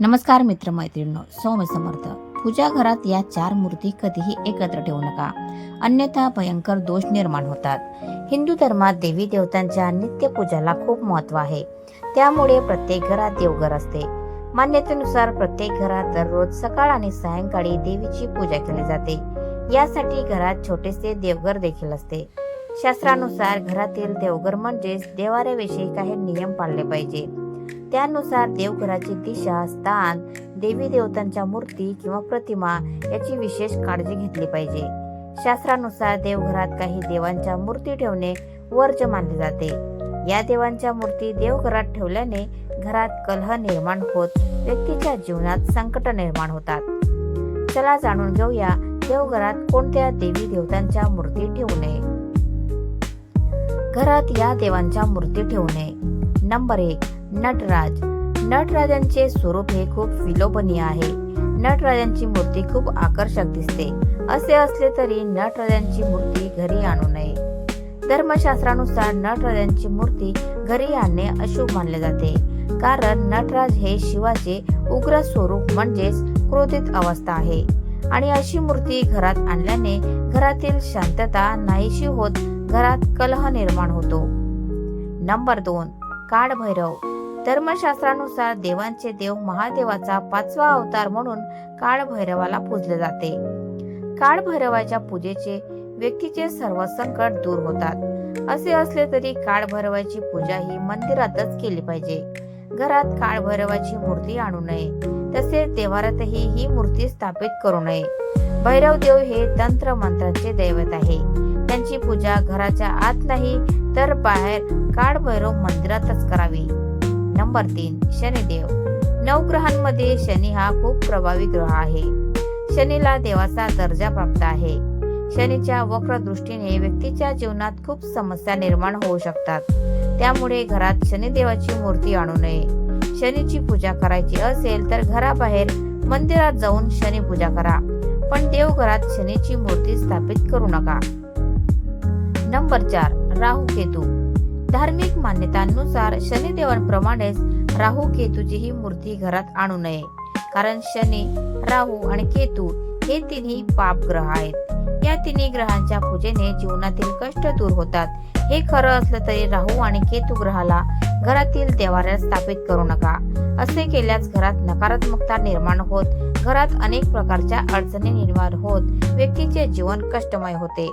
नमस्कार मित्रमैत्रिणींनो सौम्य समर्थ पूजा घरात या चार मूर्ती कधीही एकत्र ठेवू नका. अन्यथा भयंकर दोष निर्माण होतात. हिंदू धर्मात देवी देवतांच्या नित्य पूजाला खूप महत्त्व आहे. त्यामुळे प्रत्येक घरात देवघर असते. मान्यतेनुसार प्रत्येक घरात दररोज सकाळ आणि सायंकाळी देवीची पूजा केली जाते. यासाठी घरात छोटेसे देवघर देखील असते. शास्त्रानुसार घरातील देवघर म्हणजेच देवाऱ्याविषयी काही नियम पाळले पाहिजे. त्यानुसार देवघराची दिशा स्थान देवी देवतांच्या मूर्ती किंवा प्रतिमा याची विशेष काळजी घेतली पाहिजे. शास्त्रानुसार देवघरात काही देवांच्या मूर्ती ठेवणे वर्ज मानले जाते. या देवांच्या मूर्ती देवघरात ठेवल्याने घरात कलह निर्माण होत व्यक्तीच्या जीवनात संकट निर्माण होतात. चला जाणून घेऊया देवघरात कोणत्या देवी देवतांच्या मूर्ती ठेवू नये घरात या देवांच्या मूर्ती ठेवू नये नंबर एक नटराज. नटराजांचे स्वरूप हे खूप विलोभनीय आहे. नटराजांची मूर्ती खूप आकर्षक दिसते. असे असले तरी नटराजांची मूर्ती घरी आणू नये. धर्मशास्त्रानुसार नटराजांची मूर्ती घरी आणणे अशुभ मानले जाते. कारण नटराज हे शिवाचे उग्र स्वरूप म्हणजेच क्रोधित अवस्था आहे. आणि अशी मूर्ती घरात आणल्याने घरातील शांतता नाहीशी होत घरात कलह निर्माण होतो. नंबर दोन. काळभैरव. धर्मशास्त्रानुसार देवांचे देव महादेवाचा पाचवा अवतार म्हणून काळभैरवाला पूजले जाते. काळभैरवाच्या पूजेचे व्यक्तीचे सर्व संकट दूर होतात. असे असले तरी काळभैरवाची पूजा ही मंदिरातच केली पाहिजे. घरात काळभैरवाची मूर्ती आणू नये. तसेच देवारातही ही मूर्ती स्थापित करू नये. भैरव देव हे तंत्र मंत्रांचे दैवत आहे. त्यांची पूजा घराच्या आत नाही तर बाहेर काळभैरव मंदिरातच करावी. नंबर तीन शनिदेव नवग्रहांमध्ये शनी हा खूप प्रभावी ग्रह आहे. शनीला देवाचा दर्जा प्राप्त आहे. शनीच्या वक्र दृष्टीने व्यक्तीच्या जीवनात खूप समस्या निर्माण होऊ शकतात. त्यामुळे घरात शनिदेवाची मूर्ती आणू नये. शनीची पूजा करायची असेल तर घराबाहेर मंदिरात जाऊन शनी पूजा करा. पण देवघरात शनीची मूर्ती स्थापित करू नका. नंबर चार राहू केतू. धार्मिक मान्यतांनुसार शनिदेवांप्रमाणेच राहू केतूची ही मूर्ती घरात आणू नये. कारण शनी राहू आणि केतू हे तिन्ही पाप ग्रह आहेत. या तिन्ही ग्रहांच्या पूजेने जीवनातील कष्ट दूर होतात. हे खरं असलं तरी राहू आणि केतू ग्रहाला घरातील देवाऱ्यात स्थापित करू नका. असे केल्यास घरात नकारात्मकता निर्माण होत घरात अनेक प्रकारच्या अडचणी निर्माण होत व्यक्तीचे जीवन कष्टमय होते.